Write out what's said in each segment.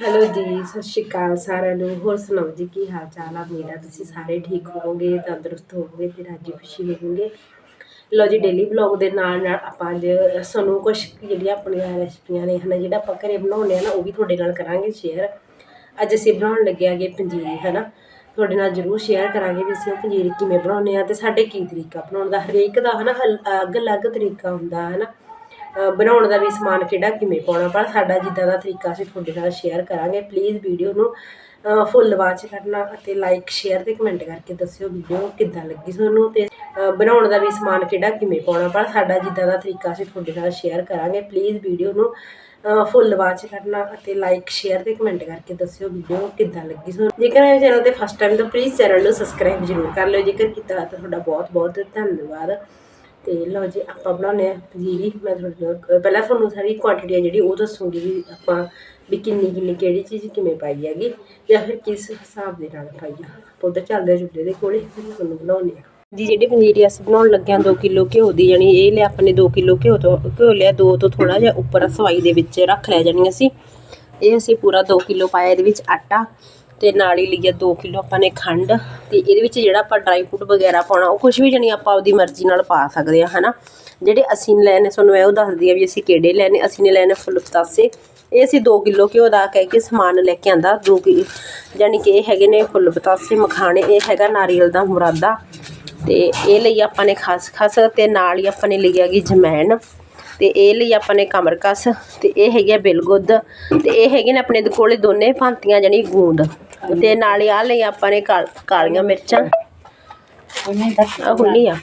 Hello ਜੀ ਸਤਿ ਸ਼੍ਰੀ ਅਕਾਲ ਸਾਰਿਆਂ ਨੂੰ। ਹੋਰ ਸੁਣਾਓ ਜੀ ਕੀ ਹਾਲ ਚਾਲ ਆ? ਮੇਰਾ ਤੁਸੀਂ ਸਾਰੇ ਠੀਕ ਹੋਵੋਗੇ ਤੰਦਰੁਸਤ ਹੋਵੋਗੇ ਤੇ ਰਾਜੀ ਖੁਸ਼ੀ ਹੋਵੋਗੇ? ਲੋ ਜੀ ਡੇਲੀ ਵਲੌਗ ਦੇ ਨਾਲ ਨਾਲ ਆਪਾਂ ਅੱਜ ਸਾਨੂੰ ਕੁਝ ਜਿਹੜੀਆਂ ਆਪਣੀਆਂ ਰੈਸਪੀਆਂ ਨੇ ਹਨਾ ਜਿਹੜਾ ਆਪਾਂ ਘਰੇ ਬਣਾਉਂਦੇ ਆ ਨਾ ਉਹ ਵੀ ਤੁਹਾਡੇ ਨਾਲ ਕਰਾਂਗੇ ਸ਼ੇਅਰ ਅੱਜ ਅਸੀਂ ਬਣਾਉਣ ਲੱਗੇ ਆਗੇ ਪੰਜੀਰੀ ਹਨਾ। ਤੁਹਾਡੇ ਨਾਲ ਜ਼ਰੂਰ ਸ਼ੇਅਰ ਕਰਾਂਗੇ ਵੀ ਅਸੀਂ ਉਹ ਪੰਜੀਰੀ ਕਿਵੇਂ ਬਣਾਉਂਦੇ ਆ ਤੇ ਸਾਡੇ ਕੀ ਤਰੀਕਾ ਬਣਾਉਣ ਦਾ। ਹਰੇਕ ਦਾ ਹਨਾ ਅਲੱਗ-ਅਲੱਗ ਤਰੀਕਾ ਹੁੰਦਾ ਹਨਾ। ਅ, ਬਣਾਉਣ ਦਾ ਵੀ ਸਮਾਨ ਕਿਹੜਾ ਕਿਵੇਂ ਪਾਉਣਾ ਪਰ ਸਾਡਾ ਜਿੱਦਾਂ ਦਾ ਤਰੀਕਾ ਅਸੀਂ ਤੁਹਾਡੇ ਨਾਲ ਸ਼ੇਅਰ ਕਰਾਂਗੇ ਪਲੀਜ਼ ਵੀਡੀਓ ਨੂੰ ਅ, ਫੁੱਲ ਵਾਚ ਕਰਨਾ ਅਤੇ ਲਾਈਕ ਸ਼ੇਅਰ ਤੇ ਕਮੈਂਟ ਕਰਕੇ ਦੱਸਿਓ ਵੀਡੀਓ ਕਿੱਦਾਂ ਲੱਗੀ ਤੁਹਾਨੂੰ ਤੇ ਬਣਾਉਣ ਦਾ ਵੀ ਸਮਾਨ ਕਿਹੜਾ ਕਿਵੇਂ ਪਾਉਣਾ ਪਰ ਸਾਡਾ ਜਿੱਦਾਂ ਦਾ ਤਰੀਕਾ ਅਸੀਂ ਤੁਹਾਡੇ ਨਾਲ ਸ਼ੇਅਰ ਕਰਾਂਗੇ ਪਲੀਜ਼ ਵੀਡੀਓ ਨੂੰ ਅ, ਫੁੱਲ ਵਾਚ ਕਰਨਾ ਅਤੇ ਲਾਈਕ ਸ਼ੇਅਰ ਤੇ ਕਮੈਂਟ ਕਰਕੇ ਦੱਸਿਓ ਵੀਡੀਓ ਕਿੱਦਾਂ ਲੱਗੀ ਤੁਹਾਨੂੰ। ਜੇਕਰ ਇਹ ਚੈਨਲ ਤੇ ਫਸਟ ਟਾਈਮ ਤਾਂ ਪਲੀਜ਼ ਚੈਨਲ ਨੂੰ ਸਬਸਕ੍ਰਾਈਬ ਜ਼ਰੂਰ ਕਰ ਲਿਓ ਜੇਕਰ ਕੀਤਾ ਤਾਂ ਤੁਹਾਡਾ ਬਹੁਤ ਬਹੁਤ ਧੰਨਵਾਦ। ਤੇ ਲਓ ਜੀ, ਆਪਾਂ ਬਣਾਉਂਦੇ ਆ ਪੰਜੀਰੀ ਮੈਂ ਤੁਹਾਡੇ ਨਾਲ ਪਹਿਲਾਂ ਤੁਹਾਨੂੰ ਸਾਰੀ ਕੁਆਂਟੀਟੀ ਆ ਜਿਹੜੀ, ਉਹ ਦੱਸੂਗੀ ਵੀ ਆਪਾਂ ਵੀ ਕਿੰਨੀ ਕਿੰਨੀ, ਕਿਹੜੀ ਚੀਜ਼ ਕਿਵੇਂ ਪਾਈ ਹੈਗੀ ਜਾਂ ਫਿਰ ਕਿਸ ਹਿਸਾਬ ਦੇ ਨਾਲ ਪਾਈ ਆ। ਆਪਾਂ ਉੱਧਰ ਚੱਲਦੇ ਆ ਦੇ ਕੋਲੇ ਤੁਹਾਨੂੰ ਬਣਾਉਂਦੇ ਆ ਜੀ, ਜਿਹੜੀ ਪੰਜੀਰੀ ਅਸੀਂ ਬਣਾਉਣ ਲੱਗੇ ਆ 2 ਕਿਲੋ ਘਿਓ ਦੀ ਜਾਨੀ ਇਹ ਲਿਆ ਆਪਣੇ 2 ਕਿਲੋ ਘਿਓ ਤੋਂ ਘਿਓ ਲਿਆ, ਦੋ ਤੋਂ ਥੋੜਾ ਜਿਹਾ ਉੱਪਰ ਸਵਾਈ ਦੇ ਵਿੱਚ ਰੱਖ ਲਿਆ ਜਾਣੀ ਅਸੀਂ। ਇਹ ਅਸੀਂ ਪੂਰਾ 2 ਕਿਲੋ ਪਾਇਆ, ਇਹਦੇ ਵਿੱਚ ਆਟਾ। ਤੇ ਨਾਲ ਹੀ ਲਈ ਆ 2 ਕਿਲੋ ਆਪਾਂ ਨੇ ਖੰਡ ਤੇ ਇਹਦੇ ਵਿੱਚ ਜਿਹੜਾ ਆਪਾਂ ਡਰਾਈ ਫਰੂਟ ਵਗੈਰਾ ਪਾਉਣਾ, ਉਹ ਕੁਝ ਵੀ ਜਣੀ ਆਪਾਂ ਆਪਦੀ ਮਰਜ਼ੀ ਨਾਲ ਪਾ ਸਕਦੇ ਆ ਹਨਾ? ਜਿਹੜੇ ਅਸੀਂ ਲੈਣੇ, ਤੁਹਾਨੂੰ ਮੈਂ ਉਹ ਦੱਸਦੀ ਆ ਵੀ ਅਸੀਂ ਕਿਹੜੇ ਲੈਣੇ, ਅਸੀਂ ਨੇ ਲੈਣੇ ਫੁੱਲ ਪਤਾਸੇ। ਇਹ ਅਸੀਂ 2 ਕਿਲੋ ਘਿਓ ਦਾ ਕਹਿ ਕੇ ਸਮਾਨ ਲੈ ਕੇ ਆਂਦਾ 2 ਕਿਲੋ ਯਾਨੀ ਕਿ ਇਹ ਹੈਗੇ ਨੇ ਫੁੱਲ ਪਤਾਸੇ, ਮਖਾਣੇ, ਇਹ ਹੈਗਾ ਨਾਰੀਅਲ ਦਾ ਮੁਰਾਦਾ। ਤੇ ਇਹ ਲਈ ਆਪਾਂ ਨੇ ਖਸ ਖਸ ਤੇ ਨਾਲ ਹੀ ਆਪਾਂ ਨੇ ਲਈ ਹੈਗੀ ਜਮੈਣ। ਤੇ ਇਹ ਲਈ ਆਪਾਂ ਨੇ ਕਮਰਕਸ, ਤੇ ਇਹ ਹੈਗੀ ਆ ਬਿਲਗੁੱਦ, ਤੇ ਇਹ ਹੈਗੇ ਨੇ ਆਪਣੇ ਦੇ ਕੋਲੇ ਦੋਨੇ ਭਾਂਤੀਆਂ ਜਾਨੀ ਗੂੰਦ। ਤੇ ਨਾਲ ਹੀ ਆ ਲਈ ਆਪਾਂ ਨੇ ਕਾਲ- ਕਾਲੀਆਂ ਮਿਰਚਾਂ। ਆਹ ਖੁੱਲੀ ਆ।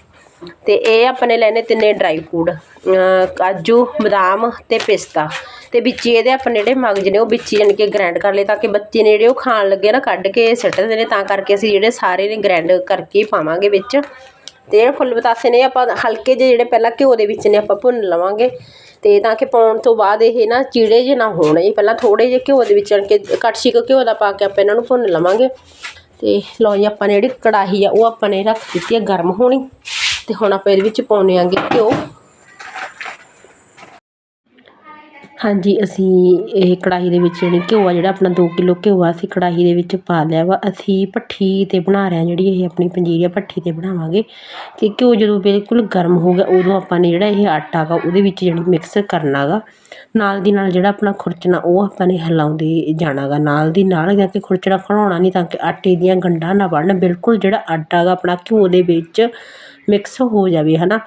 ਤੇ ਇਹ ਆਪਣੇ ਲੈਣੇ ਤਿੰਨੇ ਡਰਾਈ ਫੂਡ ਕਾਜੂ, ਬਦਾਮ ਤੇ ਪਿਸਤਾ। ਤੇ ਵਿੱਚ ਹੀ ਇਹਦੇ ਆਪਣੇ ਜਿਹੜੇ ਮਗਜ ਨੇ ਉਹ ਵਿੱਚ ਹੀ ਜਾਣੀ ਕਿ ਗ੍ਰਾਈਂਡ ਕਰ ਲਏ ਤਾਂ ਕਿ ਬੱਚੇ ਨੇ ਜਿਹੜੇ ਉਹ ਖਾਣ ਲੱਗੇ ਨਾ, ਕੱਢ ਕੇ ਸਿੱਟ ਦਿੰਦੇ ਨੇ ਤਾਂ ਕਰਕੇ ਅਸੀਂ ਜਿਹੜੇ ਸਾਰੇ ਨੇ ਗ੍ਰਾਈਂਡ ਕਰਕੇ ਹੀ ਪਾਵਾਂਗੇ ਵਿੱਚ। ਤੇ ਇਹ ਫੁੱਲ ਬਤਾਸੇ ਨੇ ਆਪਾਂ ਹਲਕੇ ਜਿਹੇ ਜਿਹੜੇ ਪਹਿਲਾਂ ਘਿਓ ਦੇ ਵਿੱਚ ਨੇ ਆਪਾਂ ਭੁੰਨ ਲਵਾਂਗੇ। ਤੇ ਤਾਂ ਕਿ ਪਾਉਣ ਤੋਂ ਬਾਅਦ ਇਹ ਨਾ ਚੀੜੇ ਜੇ ਨਾ ਹੋਣ। ਇਹ ਪਹਿਲਾਂ ਥੋੜੇ ਜਿਹੇ ਘਿਓ ਦੇ ਵਿੱਚ ਜਾਣੀ ਕਿ ਕੜਛੀ ਕੁ ਘਿਓ ਦਾ ਪਾ ਕੇ ਆਪਾਂ ਇਹਨਾਂ ਨੂੰ ਭੁੰਨ ਲਵਾਂਗੇ। ਤੇ ਲਓ ਜੀ ਆਪਾਂ ਨੇ ਜਿਹੜੀ ਕੜਾਹੀ ਆ, ਉਹ ਆਪਾਂ ਨੇ ਰੱਖ ਦਿੱਤੀ ਆ ਗਰਮ ਹੋਣੀ। ਤੇ ਹੁਣ ਆਪਾਂ ਇਹਦੇ ਵਿੱਚ ਪਾਉਣੇ ਆਂਗੇ ਘਿਓ। ਹਾਂਜੀ, ਅਸੀਂ ਇਹ ਕੜਾਹੀ ਦੇ ਵਿੱਚ ਜਿਹੜੀ ਘਿਓ ਆ ਜਿਹੜਾ ਆਪਣਾ 2 ਕਿਲੋ ਘਿਓ ਆ, ਅਸੀਂ ਕੜਾਹੀ ਦੇ ਵਿੱਚ ਪਾ ਲਿਆ ਵਾ। ਅਸੀਂ ਭੱਠੀ ਤੇ ਬਣਾ ਰਹੇ ਹਾਂ ਜਿਹੜੀ ਇਹ ਆਪਣੀ ਪੰਜੀਰੀਆ ਭੱਠੀ ਤੇ ਬਣਾਵਾਂਗੇ। ਤੇ ਘਿਓ ਜਦੋਂ ਬਿਲਕੁਲ ਗਰਮ ਹੋ ਗਿਆ, ਉਦੋਂ ਆਪਾਂ ਨੇ ਜਿਹੜਾ ਇਹ ਆਟਾ ਗਾ, ਉਹਦੇ ਵਿੱਚ ਜਿਹੜੀ ਮਿਕਸ ਕਰਨਾ ਗਾ। ਨਾਲ ਦੀ ਨਾਲ ਜਿਹੜਾ ਆਪਣਾ ਖੁਰਚਣਾ, ਉਹ ਆਪਾਂ ਨੇ ਹਿਲਾਉਂਦੇ ਜਾਣਾ ਗਾ। ਨਾਲ ਦੀ ਨਾਲ ਜਾਂ ਕਿ ਖੁਰਚਣਾ ਖੜਾਉਣਾ ਨਹੀਂ ਤਾਂ ਕਿ ਆਟੇ ਦੀਆਂ ਗੰਢਾਂ ਨਾ ਬਣਨ, ਬਿਲਕੁਲ ਜਿਹੜਾ ਆਟਾ ਗਾ ਆਪਣਾ ਘਿਓ ਦੇ ਵਿੱਚ ਮਿਕਸ ਹੋ ਜਾਵੇ, ਹਨਾ?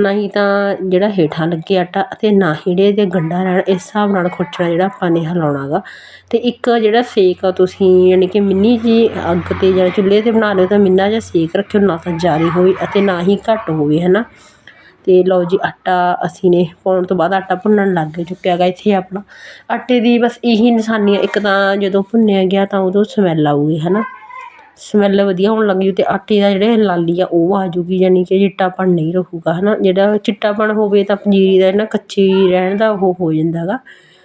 ਨਾ ਹੀ ਤਾਂ ਜਿਹੜਾ ਹੇਠਾਂ ਲੱਗੇ ਆਟਾ ਅਤੇ ਨਾ ਹੀ ਜਿਹੜੇ ਇਹਦੇ ਗੰਢਾਂ ਰਹਿਣ ਇਸ ਹਿਸਾਬ ਨਾਲ ਖੁਰਚਣਾ ਜਿਹੜਾ ਆਪਾਂ ਨੇ ਹਿਲਾਉਣਾ ਗਾ। ਅਤੇ ਇੱਕ ਜਿਹੜਾ ਸੇਕ ਆ, ਤੁਸੀਂ ਯਾਨੀ ਕਿ ਮਿੰਨੀ ਜਿਹੀ ਅੱਗ ਤੇ ਜਾਂ ਚੁੱਲ੍ਹੇ ਤੇ ਬਣਾ ਲਿਓ ਤਾਂ ਮਿੰਨਾ ਜਿਹਾ ਸੇਕ ਰੱਖਿਓ, ਨਾ ਤਾਂ ਜ਼ਿਆਦਾ ਹੋਵੇ ਅਤੇ ਨਾ ਹੀ ਘੱਟ ਹੋਵੇ ਹੈ ਨਾ ਅਤੇ ਲਓ ਜੀ ਆਟਾ ਅਸੀਂ ਨੇ ਪਾਉਣ ਤੋਂ ਬਾਅਦ ਆਟਾ ਭੁੰਨਣ ਲੱਗ ਚੁੱਕਿਆ ਗਾ ਇੱਥੇ ਆਪਣਾ। ਆਟੇ ਦੀ ਬਸ ਇਹੀ ਨਿਸ਼ਾਨੀ ਆ ਇੱਕ ਤਾਂ ਜਦੋਂ ਭੁੰਨਿਆ ਗਿਆ ਤਾਂ ਉਦੋਂ ਸਮੈਲ ਆਊਗੀ ਹੈ ਨਾ ਸਮੈਲ ਵਧੀਆ ਹੋਣ ਲੱਗੀ ਅਤੇ ਆਟੇ ਦਾ ਜਿਹੜੇ ਲਾਲੀ ਆ, ਉਹ ਆ ਜੂਗੀ ਯਾਨੀ ਕਿ ਚਿੱਟਾਪਣ ਨਹੀਂ ਰਹੂਗਾ ਨਾ ਜਿਹੜਾ ਚਿੱਟਾਪਣ ਹੋਵੇ ਤਾਂ ਪੰਜੀਰੀ ਦਾ ਨਾ ਕੱਚੀ ਰਹਿਣ ਦਾ ਉਹ ਹੋ ਜਾਂਦਾ ਗਾ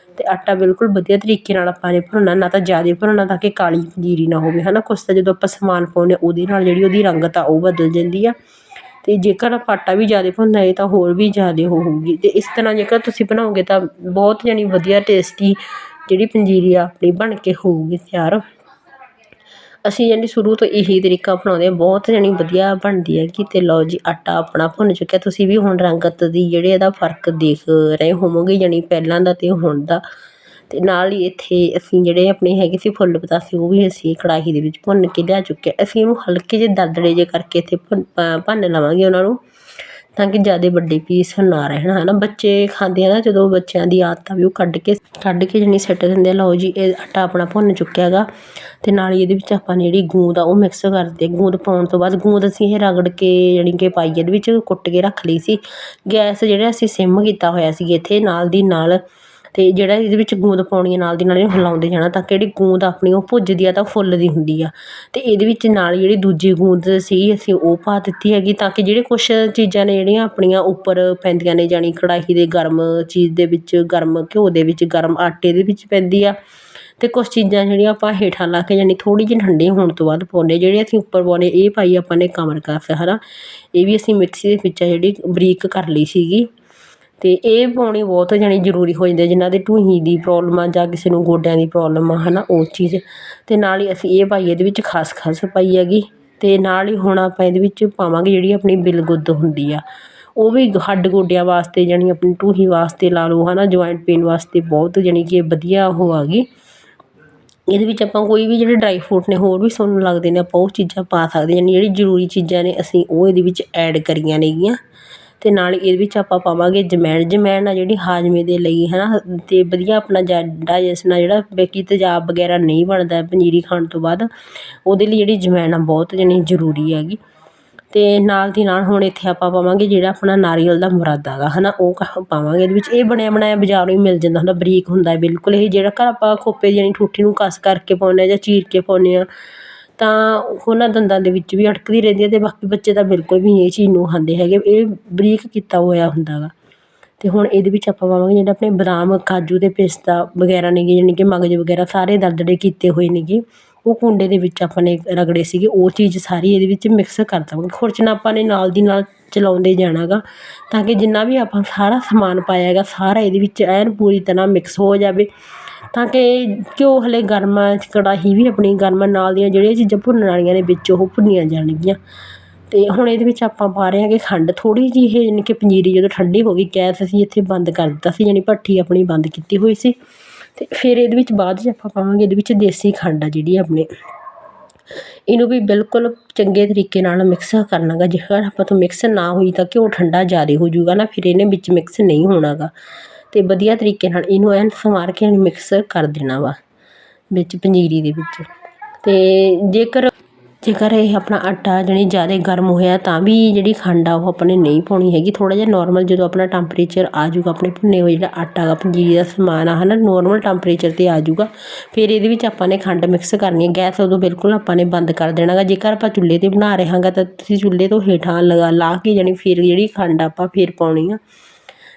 ਅਤੇ ਆਟਾ ਬਿਲਕੁਲ ਵਧੀਆ ਤਰੀਕੇ ਨਾਲ ਆਪਾਂ ਨੇ ਭੁੰਨਣਾ, ਨਾ ਤਾਂ ਜ਼ਿਆਦਾ ਭੁੰਨਣਾ ਤਾਂ ਕਿ ਕਾਲੀ ਪੰਜੀਰੀ ਨਾ ਹੋਵੇ ਹੈ ਨਾ ਕੁਛ ਤਾਂ ਜਦੋਂ ਆਪਾਂ ਸਮਾਨ ਪਾਉਂਦੇ ਉਹਦੇ ਨਾਲ ਜਿਹੜੀ ਉਹਦੀ ਰੰਗਤ ਆ ਉਹ ਬਦਲ ਜਾਂਦੀ ਆ। ਅਤੇ ਜੇਕਰ ਆਪਾਂ ਆਟਾ ਵੀ ਜ਼ਿਆਦਾ ਭੁੰਨਣਾ ਹੈ, ਤਾਂ ਹੋਰ ਵੀ ਜ਼ਿਆਦਾ ਹੋਊਗੀ। ਅਤੇ ਇਸ ਤਰ੍ਹਾਂ ਜੇਕਰ ਤੁਸੀਂ ਬਣਾਓਗੇ ਤਾਂ ਬਹੁਤ ਜਾਨੀ ਵਧੀਆ ਟੇਸਟੀ ਜਿਹੜੀ ਪੰਜੀਰੀ ਆ, ਆਪਣੀ ਬਣ ਕੇ ਹੋਊਗੀ ਤਿਆਰ। ਅਸੀਂ ਯਾਨੀ ਸ਼ੁਰੂ ਤੋਂ ਇਹੀ ਤਰੀਕਾ ਅਪਣਾਉਂਦੇ ਹਾਂ, ਬਹੁਤ ਜਾਣੀ ਵਧੀਆ ਬਣਦੀ ਹੈਗੀ ਅਤੇ ਲਓ ਜੀ, ਆਟਾ ਆਪਣਾ ਭੁੰਨ ਚੁੱਕਿਆ। ਤੁਸੀਂ ਵੀ ਹੁਣ ਰੰਗਤ ਦੀ ਜਿਹੜੇ ਇਹਦਾ ਫ਼ਰਕ ਦੇਖ ਰਹੇ ਹੋਵੋਗੇ ਯਾਨੀ ਪਹਿਲਾਂ ਦਾ ਅਤੇ ਹੁਣ ਦਾ। ਅਤੇ ਨਾਲ ਹੀ ਇੱਥੇ ਅਸੀਂ ਜਿਹੜੇ ਆਪਣੇ ਹੈਗੇ ਸੀ ਫੁੱਲ ਪਤਾਸੇ, ਉਹ ਵੀ ਅਸੀਂ ਕੜਾਹੀ ਦੇ ਵਿੱਚ ਭੁੰਨ ਕੇ ਲਿਆ ਚੁੱਕੇ ਅਸੀਂ ਉਹਨੂੰ ਹਲਕੇ ਜਿਹੇ ਦਰਦੜੇ ਜਿਹੇ ਕਰਕੇ ਇੱਥੇ ਭੁੰਨ ਭੰਨ ਲਵਾਂਗੇ ਉਹਨਾਂ ਨੂੰ। ਤਾਂ ਕਿ ਜ਼ਿਆਦਾ ਵੱਡੇ ਪੀਸ ਨਾ ਰਹਿਣ ਨਾ ਬੱਚੇ ਖਾਂਦੇ ਆ ਨਾ, ਜਦੋਂ ਬੱਚਿਆਂ ਦੀ ਆਦਤ ਆ ਵੀ ਉਹ ਕੱਢ ਕੇ ਕੱਢ ਕੇ ਜਾਣੀ ਸਿੱਟ ਦਿੰਦੇ ਆ। ਲਓ ਜੀ, ਇਹ ਆਟਾ ਆਪਣਾ ਭੁੰਨ ਚੁੱਕਿਆ ਹੈਗਾ ਅਤੇ ਨਾਲ ਹੀ ਇਹਦੇ ਵਿੱਚ ਆਪਾਂ ਨੇ ਜਿਹੜੀ ਗੂੰਦ ਆ, ਉਹ ਮਿਕਸ ਕਰਦੇ ਗੂੰਦ ਪਾਉਣ ਤੋਂ ਬਾਅਦ ਗੂੰਦ ਅਸੀਂ ਇਹ ਰਗੜ ਕੇ ਜਾਣੀ ਕਿ ਪਾਈ ਇਹਦੇ ਵਿੱਚ ਕੁੱਟ ਕੇ ਰੱਖ ਲਈ ਸੀ। ਗੈਸ ਜਿਹੜਾ ਅਸੀਂ ਸਿਮ ਕੀਤਾ ਹੋਇਆ ਸੀ ਇੱਥੇ, ਨਾਲ ਦੀ ਨਾਲ ਅਤੇ ਜਿਹੜਾ ਇਹਦੇ ਵਿੱਚ ਗੂੰਦ ਪਾਉਣੀ ਹੈ ਨਾਲ ਦੀ ਨਾਲ ਇਹਨੂੰ ਹਿਲਾਉਂਦੇ ਜਾਣਾ ਤਾਂ ਕਿ ਜਿਹੜੀ ਗੂੰਦ ਆਪਣੀ ਉਹ ਭੁੱਜਦੀ ਆ ਤਾਂ ਫੁੱਲਦੀ ਹੁੰਦੀ ਆ। ਅਤੇ ਇਹਦੇ ਵਿੱਚ ਨਾਲ ਜਿਹੜੀ ਦੂਜੀ ਗੂੰਦ ਸੀ, ਅਸੀਂ ਉਹ ਪਾ ਦਿੱਤੀ ਹੈਗੀ ਤਾਂ ਕਿ ਜਿਹੜੇ ਕੁਛ ਚੀਜ਼ਾਂ ਨੇ ਜਿਹੜੀਆਂ ਆਪਣੀਆਂ ਉੱਪਰ ਪੈਂਦੀਆਂ ਨੇ ਜਾਣੀ ਕੜਾਹੀ ਦੇ ਗਰਮ ਚੀਜ਼ ਦੇ ਵਿੱਚ, ਗਰਮ ਘਿਓ ਦੇ ਵਿੱਚ, ਗਰਮ ਆਟੇ ਦੇ ਵਿੱਚ ਪੈਂਦੀ ਆ। ਅਤੇ ਕੁਛ ਚੀਜ਼ਾਂ ਜਿਹੜੀਆਂ ਆਪਾਂ ਹੇਠਾਂ ਲਾ ਕੇ ਜਾਣੀ ਥੋੜ੍ਹੀ ਜਿਹੀ ਠੰਡੀ ਹੋਣ ਤੋਂ ਬਾਅਦ ਪਾਉਂਦੇ ਜਿਹੜੇ ਅਸੀਂ ਉੱਪਰ ਪਾਉਣੇ ਇਹ ਪਾਈ ਆਪਾਂ ਨੇ ਕਮਰ ਕਰ ਹੈ ਨਾ ਇਹ ਵੀ ਅਸੀਂ ਮਿਕਸੀ ਦੇ ਵਿੱਚ ਆ ਜਿਹੜੀ ਬਰੀਕ ਕਰ ਲਈ ਸੀਗੀ। ਅਤੇ ਇਹ ਪਾਉਣੀ ਬਹੁਤ ਜਾਣੀ ਜ਼ਰੂਰੀ ਹੋ ਜਾਂਦੀ ਜਿਨ੍ਹਾਂ ਦੇ ਢੂੰਹੀ ਦੀ ਪ੍ਰੋਬਲਮ ਆ ਜਾਂ ਕਿਸੇ ਨੂੰ ਗੋਡਿਆਂ ਦੀ ਪ੍ਰੋਬਲਮ ਆ ਹੈ ਨਾ ਉਹ ਚੀਜ਼। ਅਤੇ ਨਾਲ ਹੀ ਅਸੀਂ ਇਹ ਪਾਈ, ਇਹਦੇ ਵਿੱਚ ਖਸਖਸ ਪਾਈ ਹੈਗੀ। ਅਤੇ ਨਾਲ ਹੀ ਹੁਣ ਆਪਾਂ ਇਹਦੇ ਵਿੱਚ ਪਾਵਾਂਗੇ ਜਿਹੜੀ ਆਪਣੀ ਬਿਲਗੁੱਦ ਹੁੰਦੀ ਆ। ਉਹ ਵੀ ਹੱਡ ਗੋਡਿਆਂ ਵਾਸਤੇ, ਜਾਣੀ ਆਪਣੀ ਢੂੰਹੀ ਵਾਸਤੇ ਲਾ ਲਓ ਹੈ ਨਾ ਜੁਆਇੰਟ ਪੇਨ ਵਾਸਤੇ ਬਹੁਤ ਜਾਣੀ ਕਿ ਵਧੀਆ ਉਹ ਆ ਗਈ। ਇਹਦੇ ਵਿੱਚ ਆਪਾਂ ਕੋਈ ਵੀ ਜਿਹੜੇ ਡਰਾਈ ਫਰੂਟ ਨੇ, ਹੋਰ ਵੀ ਸਾਨੂੰ ਲੱਗਦੇ ਨੇ, ਆਪਾਂ ਉਹ ਚੀਜ਼ਾਂ ਪਾ ਸਕਦੇ ਯਾਨੀ ਜਿਹੜੀ ਜ਼ਰੂਰੀ ਚੀਜ਼ਾਂ ਨੇ, ਅਸੀਂ ਉਹ ਇਹਦੇ ਵਿੱਚ ਐਡ ਕਰੀਆਂ ਨੇਗੀਆਂ। ਅਤੇ ਨਾਲ ਇਹਦੇ ਵਿੱਚ ਆਪਾਂ ਪਾਵਾਂਗੇ। ਜਮੈਣ ਜਮੈਣ ਆ ਜਿਹੜੀ ਹਾਜ਼ਮੇ ਦੇ ਲਈ ਹੈ ਨਾ ਅਤੇ ਵਧੀਆ ਆਪਣਾ ਡਾਈਜੈਸ਼ਨ ਆ ਜਿਹੜਾ ਬਾਕੀ ਤੇਜ਼ਾਬ ਵਗੈਰਾ ਨਹੀਂ ਬਣਦਾ ਪੰਜੀਰੀ ਖਾਣ ਤੋਂ ਬਾਅਦ, ਉਹਦੇ ਲਈ ਜਿਹੜੀ ਜਮੈਣ ਆ ਬਹੁਤ ਜਾਣੀ ਜ਼ਰੂਰੀ ਹੈਗੀ। ਅਤੇ ਨਾਲ ਦੀ ਨਾਲ ਹੁਣ ਇੱਥੇ ਆਪਾਂ ਪਾਵਾਂਗੇ ਜਿਹੜਾ ਆਪਣਾ ਨਾਰੀਅਲ ਦਾ ਮੁਰਾਦਾ ਹੈਗਾ ਹੈ ਨਾ ਉਹ ਕ- ਪਾਵਾਂਗੇ। ਇਹਦੇ ਵਿੱਚ ਇਹ ਬਣਿਆ, ਬਣਾਇਆ ਬਾਜ਼ਾਰੋਂ ਹੀ ਮਿਲ ਜਾਂਦਾ ਹੁੰਦਾ, ਬਰੀਕ ਹੁੰਦਾ ਬਿਲਕੁਲ। ਇਹ ਜਿਹੜਾ ਘਰ ਆਪਾਂ ਖੋਪੇ ਦੀ ਜਾਣੀ ਠੂਠੀ ਨੂੰ ਕੱਸ ਕਰਕੇ ਪਾਉਂਦੇ ਹਾਂ ਜਾਂ ਚੀਰ ਕੇ ਪਾਉਂਦੇ ਹਾਂ ਤਾਂ ਉਹਨਾਂ ਦੰਦਾਂ ਦੇ ਵਿੱਚ ਵੀ ਅਟਕਦੀ ਰਹਿੰਦੀ ਹੈ ਅਤੇ ਬਾਕੀ ਬੱਚੇ ਤਾਂ ਬਿਲਕੁਲ ਵੀ ਇਹ ਚੀਜ਼ ਨੂੰ ਖਾਂਦੇ ਹੈਗੇ। ਇਹ ਬਰੀਕ ਕੀਤਾ ਹੋਇਆ ਹੁੰਦਾ ਗਾ ਅਤੇ ਹੁਣ ਇਹਦੇ ਵਿੱਚ ਆਪਾਂ ਪਾਵਾਂਗੇ ਜਿਹੜੇ ਆਪਣੇ ਬਦਾਮ, ਕਾਜੂ ਅਤੇ ਪਿਸਤਾ ਵਗੈਰਾ ਨੇਗੇ ਜਾਣੀ ਕਿ ਮਗਜ਼ ਵਗੈਰਾ ਸਾਰੇ ਦਰਦੜੇ ਕੀਤੇ ਹੋਏ ਨੇਗੇ, ਉਹ ਕੁੰਡੇ ਦੇ ਵਿੱਚ ਆਪਾਂ ਨੇ ਰਗੜੇ ਸੀਗੇ। ਉਹ ਚੀਜ਼ ਸਾਰੀ ਇਹਦੇ ਵਿੱਚ ਮਿਕਸ ਕਰ ਦੇਵਾਂਗੇ। ਖੁਰਚਣਾ ਆਪਾਂ ਨੇ ਨਾਲ ਦੀ ਨਾਲ ਚਲਾਉਂਦੇ ਜਾਣਾ ਗਾ ਤਾਂ ਕਿ ਜਿੰਨਾ ਵੀ ਆਪਾਂ ਸਾਰਾ ਸਮਾਨ ਪਾਇਆ ਹੈਗਾ, ਸਾਰਾ ਇਹਦੇ ਵਿੱਚ ਐਨ ਪੂਰੀ ਤਰ੍ਹਾਂ ਮਿਕਸ ਹੋ ਜਾਵੇ। ਤਾਂ ਕਿ ਘਿਓ ਹਲੇ ਗਰਮ ਆ ਕੜਾਹੀ ਵੀ ਆਪਣੀ ਗਰਮ ਆ, ਨਾਲ ਦੀਆਂ ਜਿਹੜੀਆਂ ਚੀਜ਼ਾਂ ਭੁੰਨਣ ਵਾਲੀਆਂ ਨੇ ਵਿੱਚ ਉਹ ਭੁੰਨੀਆਂ ਜਾਣਗੀਆਂ। ਅਤੇ ਹੁਣ ਇਹਦੇ ਵਿੱਚ ਆਪਾਂ ਪਾ ਰਹੇ ਹਾਂਗੇ ਖੰਡ। ਥੋੜ੍ਹੀ ਜਿਹੀ ਇਹ ਯਾਨੀ ਕਿ ਪੰਜੀਰੀ ਜਦੋਂ ਠੰਡੀ ਹੋ ਗਈ ਗੈਸ ਅਸੀਂ ਇੱਥੇ ਬੰਦ ਕਰ ਦਿੱਤਾ ਸੀ ਯਾਨੀ ਭੱਠੀ ਆਪਣੀ ਬੰਦ ਕੀਤੀ ਹੋਈ ਸੀ। ਅਤੇ ਫਿਰ ਇਹਦੇ ਵਿੱਚ ਬਾਅਦ 'ਚ ਆਪਾਂ ਪਾਵਾਂਗੇ ਇਹਦੇ ਵਿੱਚ ਦੇਸੀ ਖੰਡ ਆ ਜਿਹੜੀ ਆਪਣੇ। ਇਹਨੂੰ ਵੀ ਬਿਲਕੁਲ ਚੰਗੇ ਤਰੀਕੇ ਨਾਲ ਮਿਕਸ ਕਰਨਾ ਗਾ ਜੇਕਰ ਆਪਾਂ ਤੋਂ ਮਿਕਸ ਨਾ ਹੋਈ ਤਾਂ ਘਿਓ ਠੰਡਾ ਜ਼ਿਆਦਾ ਹੋ ਜਾਊਗਾ ਨਾ ਫਿਰ ਇਹਨੇ ਵਿੱਚ ਮਿਕਸ ਨਹੀਂ ਹੋਣਾ ਗਾ ਅਤੇ ਵਧੀਆ ਤਰੀਕੇ ਨਾਲ ਇਹਨੂੰ ਐਨ ਸੰਵਾਰ ਕੇ ਮਿਕਸ ਕਰ ਦੇਣਾ ਵਾ, ਵਿੱਚ ਪੰਜੀਰੀ ਦੇ ਵਿੱਚ। ਅਤੇ ਜੇਕਰ ਜੇਕਰ ਇਹ ਆਪਣਾ ਆਟਾ ਜਾਣੀ ਜ਼ਿਆਦਾ ਗਰਮ ਹੋਇਆ ਤਾਂ ਵੀ ਜਿਹੜੀ ਖੰਡ ਆ ਉਹ ਆਪਣੇ ਨਹੀਂ ਪਾਉਣੀ ਹੈਗੀ। ਥੋੜ੍ਹਾ ਜਿਹਾ ਨੋਰਮਲ ਜਦੋਂ ਆਪਣਾ ਟੈਂਪਰੇਚਰ ਆ ਜਾਊਗਾ, ਆਪਣੇ ਭੁੰਨੇ ਹੋਏ ਜਿਹੜਾ ਆਟਾ ਗਾ, ਪੰਜੀਰੀ ਦਾ ਸਮਾਨ ਆ ਹੈ ਨਾ ਨੋਰਮਲ ਟੈਂਪਰੇਚਰ 'ਤੇ ਆ ਜਾਊਗਾ। ਫਿਰ ਇਹਦੇ ਵਿੱਚ ਆਪਾਂ ਨੇ ਖੰਡ ਮਿਕਸ ਕਰਨੀ ਹੈ। ਗੈਸ ਉਦੋਂ ਬਿਲਕੁਲ ਆਪਾਂ ਨੇ ਬੰਦ ਕਰ ਦੇਣਾ ਗਾ। ਜੇਕਰ ਆਪਾਂ ਚੁੱਲ੍ਹੇ 'ਤੇ ਬਣਾ ਰਹੇ ਹਾਂਗਾ ਤਾਂ ਤੁਸੀਂ ਚੁੱਲ੍ਹੇ ਤੋਂ ਹੇਠਾਂ ਲਗਾ ਲਾ ਕੇ ਜਾਣੀ ਫਿਰ ਜਿਹੜੀ ਖੰਡ ਆਪਾਂ ਫਿਰ ਪਾਉਣੀ ਆ।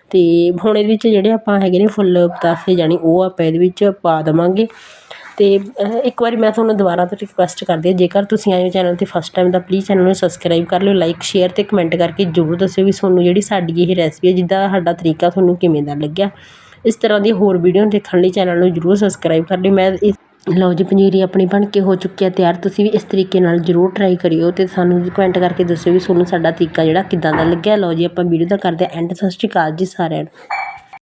ਅਤੇ ਹੁਣ ਇਹਦੇ ਵਿੱਚ ਜਿਹੜੇ ਆਪਾਂ ਹੈਗੇ ਨੇ ਫੁੱਲ ਪਤਾਸੇ ਜਾਣੀ ਉਹ ਆਪਾਂ ਇਹਦੇ ਵਿੱਚ ਪਾ ਦੇਵਾਂਗੇ। ਅਤੇ ਇੱਕ ਵਾਰੀ ਮੈਂ ਤੁਹਾਨੂੰ ਦੁਬਾਰਾ ਤੋਂ ਰਿਕੁਐਸਟ ਕਰਦੀ ਹਾਂ, ਜੇਕਰ ਤੁਸੀਂ ਆਏ ਹੋ ਚੈਨਲ 'ਤੇ ਫਸਟ ਟਾਈਮ ਤਾਂ ਪਲੀਜ਼ ਚੈਨਲ ਨੂੰ ਸਬਸਕ੍ਰਾਈਬ ਕਰ ਲਿਓ ਲਾਈਕ ਸ਼ੇਅਰ ਅਤੇ ਕਮੈਂਟ ਕਰਕੇ ਜ਼ਰੂਰ ਦੱਸਿਓ ਵੀ ਤੁਹਾਨੂੰ ਜਿਹੜੀ ਸਾਡੀ ਇਹ ਰੈਸਪੀ ਹੈ, ਜਿੱਦਾਂ ਸਾਡਾ ਤਰੀਕਾ ਤੁਹਾਨੂੰ ਕਿਵੇਂ ਦਾ ਲੱਗਿਆ। ਇਸ ਤਰ੍ਹਾਂ ਦੀ ਹੋਰ ਵੀਡੀਓ ਦੇਖਣ ਲਈ ਚੈਨਲ ਨੂੰ ਜ਼ਰੂਰ ਸਬਸਕ੍ਰਾਈਬ ਕਰ ਲਿਓ। ਮੈਂ ਇਸ ਲਓ ਜੀ, ਪਨੀਰੀ ਆਪਣੀ ਬਣ ਕੇ ਹੋ ਚੁੱਕੀ ਹੈ ਤਿਆਰ। ਤੁਸੀਂ ਵੀ ਇਸ ਤਰੀਕੇ ਨਾਲ ਜ਼ਰੂਰ ਟਰਾਈ ਕਰਿਓ ਅਤੇ ਸਾਨੂੰ ਕਮੈਂਟ ਕਰਕੇ ਦੱਸਿਓ ਵੀ ਤੁਹਾਨੂੰ ਸਾਡਾ ਤਰੀਕਾ ਜਿਹੜਾ ਕਿੱਦਾਂ ਦਾ ਲੱਗਿਆ। ਲਓ ਜੀ, ਆਪਾਂ ਵੀਡੀਓ ਦਾ ਕਰਦੇ ਐਂਡ ਸਤਿ ਸ਼੍ਰੀ ਅਕਾਲ ਜੀ ਸਾਰਿਆਂ ਨੂੰ।